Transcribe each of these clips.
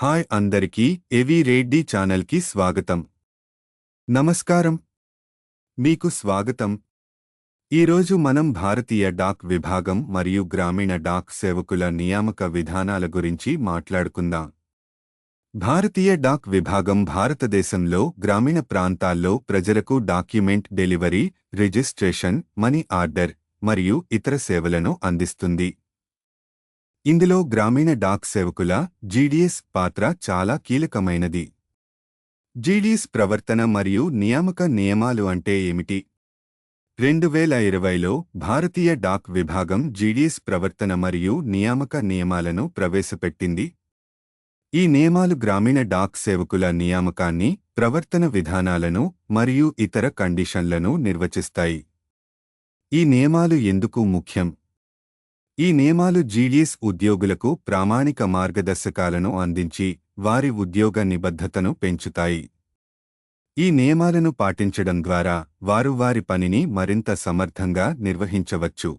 Hi అందరికీ ఎవి రెడ్డి ఛానల్కి స్వాగతం. నమస్కారం. మీకు స్వాగతం. ఈరోజు మనం భారతీయ డాక్ విభాగం మరియు గ్రామీణ డాక్ సేవకుల నియామక విధానాల గురించి మాట్లాడుకుందాం. భారతీయ డాక్ విభాగం భారతదేశంలో గ్రామీణ ప్రాంతాల్లో ప్రజలకు document delivery registration money order మరియు ఇతర సేవలను అందిస్తుంది. ఇందులో గ్రామీణ డాక్ సేవకుల జీడీఎస్ పాత్ర చాలా కీలకమైనది. జీడీఎస్ ప్రవర్తన మరియు నియామక నియమాలు అంటే ఏమిటి? రెండు వేల ఇరవైలో భారతీయ డాక్ విభాగం జీడీఎస్ ప్రవర్తన మరియు నియామక నియమాలను ప్రవేశపెట్టింది. ఈ నియమాలు గ్రామీణ డాక్ సేవకుల నియామకాన్ని ప్రవర్తన విధానాలను మరియు ఇతర కండిషన్లను నిర్వచిస్తాయి. ఈ నియమాలు ఎందుకు ముఖ్యం? ఈ నియమాలు జీడీఎస్ ఉద్యోగులకు ప్రామాణిక మార్గదర్శకాలను అందించి వారి ఉద్యోగ నిబద్ధతను పెంచుతాయి. ఈ నియమాలను పాటించడం ద్వారా వారు వారి పనిని మరింత సమర్థంగా నిర్వహించవచ్చు.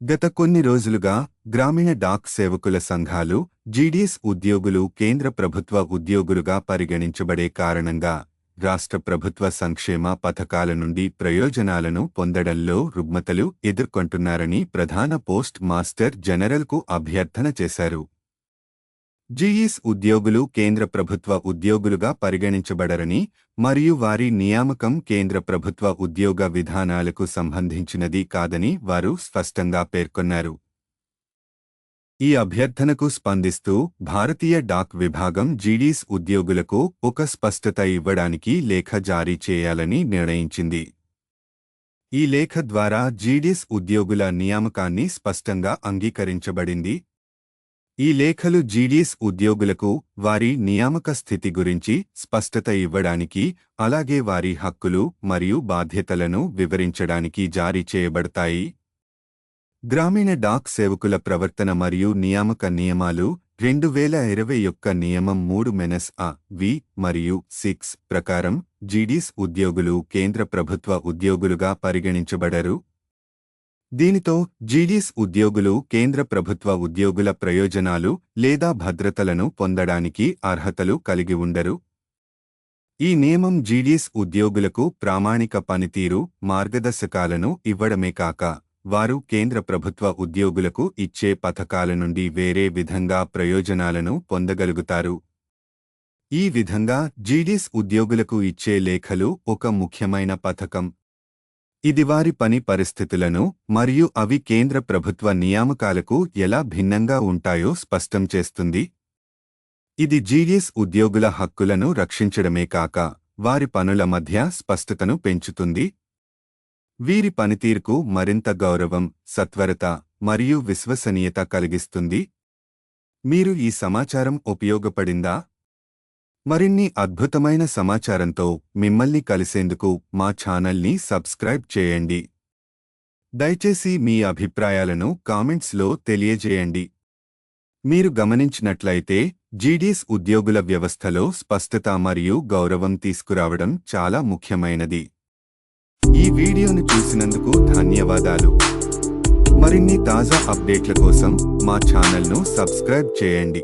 గత కొన్ని రోజులుగా గ్రామీణ డాక్ సేవకుల సంఘాలు జీడీఎస్ ఉద్యోగులు కేంద్ర ప్రభుత్వ ఉద్యోగులుగా పరిగణించబడే కారణంగా రాష్ట్ర ప్రభుత్వ సంక్షేమ పథకాల నుండి ప్రయోజనాలను పొందడంలో రుగ్మతలు ఎదుర్కొంటున్నారని ప్రధాన పోస్ట్ మాస్టర్ జనరల్కు అభ్యర్థన చేశారు. జీఈస్ ఉద్యోగులు కేంద్ర ప్రభుత్వ ఉద్యోగులుగా పరిగణించబడరని మరియు వారి నియామకం కేంద్ర ప్రభుత్వ ఉద్యోగ విధానాలకు సంబంధించినది కాదని వారు స్పష్టంగా పేర్కొన్నారు. ఈ అభ్యర్థనకు స్పందిస్తూ భారతీయ డాక్ విభాగం జీడీస్ ఉద్యోగులకు ఒక స్పష్టత ఇవ్వడానికి లేఖ జారీ చేయాలని నిర్ణయించింది. ఈ లేఖ ద్వారా జీడీస్ ఉద్యోగుల నియామకాన్ని స్పష్టంగా అంగీకరించబడింది. ఈ లేఖలు జీడీఎస్ ఉద్యోగులకు వారి నియామక స్థితి గురించి స్పష్టత ఇవ్వడానికి అలాగే వారి హక్కులు మరియు బాధ్యతలను వివరించడానికి జారీ చేయబడతాయి. గ్రామీణ డాక్ సేవకుల ప్రవర్తన మరియు నియామక నియమాలు రెండు వేల ఇరవై యొక్క నియమం మూడు మెనస్ ఆ వి మరియు సిక్స్ ప్రకారం జీడీస్ ఉద్యోగులు కేంద్ర ప్రభుత్వ ఉద్యోగులుగా పరిగణించబడరు. దీనితో జీడీస్ ఉద్యోగులు కేంద్ర ప్రభుత్వ ఉద్యోగుల ప్రయోజనాలు లేదా భద్రతలను పొందడానికి అర్హతలు కలిగి ఉండరు. ఈ నియమం జీడీఎస్ ఉద్యోగులకు ప్రామాణిక పనితీరు మార్గదర్శకాలను ఇవ్వడమే కాక వారు కేంద్ర ప్రభుత్వ ఉద్యోగులకు ఇచ్చే పథకాల నుండి వేరే విధంగా ప్రయోజనాలను పొందగలుగుతారు. ఈ విధంగా జీడీస్ ఉద్యోగులకు ఇచ్చే లేఖలు ఒక ముఖ్యమైన పథకం. ఇది వారి పని పరిస్థితులను మరియు అవి కేంద్ర ప్రభుత్వ నియామకాలకు ఎలా భిన్నంగా ఉంటాయో స్పష్టం చేస్తుంది. ఇది జీడీఎస్ ఉద్యోగుల హక్కులను రక్షించడమే కాక వారి పనుల మధ్య స్పష్టతను పెంచుతుంది. వీరి పనితీరుకు మరింత గౌరవం సత్వరత మరియు విశ్వసనీయత కలిగిస్తుంది. మీరు ఈ సమాచారం ఉపయోగపడిందా? మరిన్ని అద్భుతమైన సమాచారంతో మిమ్మల్ని కలిసేందుకు మా ఛానల్ని సబ్స్క్రైబ్ చేయండి. దయచేసి మీ అభిప్రాయాలను కామెంట్స్లో తెలియజేయండి. మీరు గమనించినట్లయితే జీడీఎస్ ఉద్యోగుల వ్యవస్థలో స్పష్టత మరియు గౌరవం తీసుకురావడం చాలా ముఖ్యమైనది. ఈ వీడియోను చూసినందుకు ధన్యవాదాలు. మరిన్ని తాజా అప్డేట్ల కోసం మా ఛానల్ను సబ్స్క్రైబ్ చేయండి.